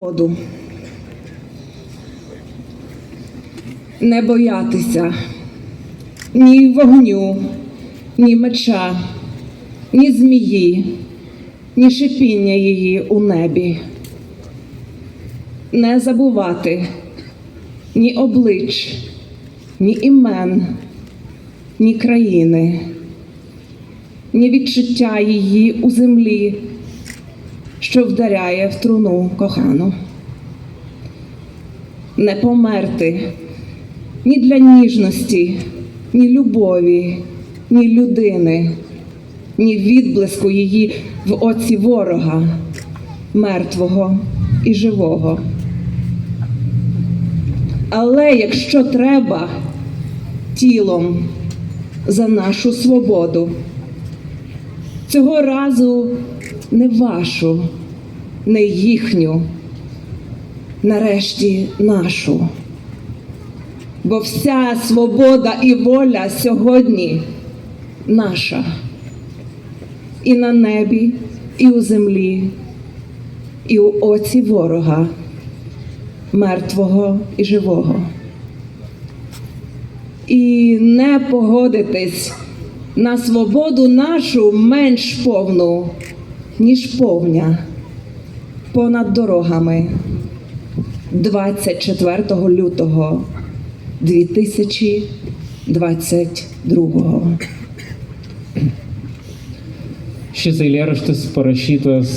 воду. Не боятися ні вогню, ні меча, ні змії, ні шипіння її у небі. Не забувати ні облич, ні імен, ні країни, ні відчуття її у землі що вдаряє в труну кохану. Не померти ні для ніжності, ні любові, ні людини, ні відблиску її в оці ворога, мертвого і живого. Але якщо треба, тілом за нашу свободу. Цього разу не вашу, не їхню, нарешті нашу. Бо вся свобода і воля сьогодні наша. І на небі, і у землі, і у оці ворога, мертвого і живого. І не погодитись на свободу нашу менш повну, ніж повня понад дорогами. 24 лютого 2022 Šis eilėraštis parašytas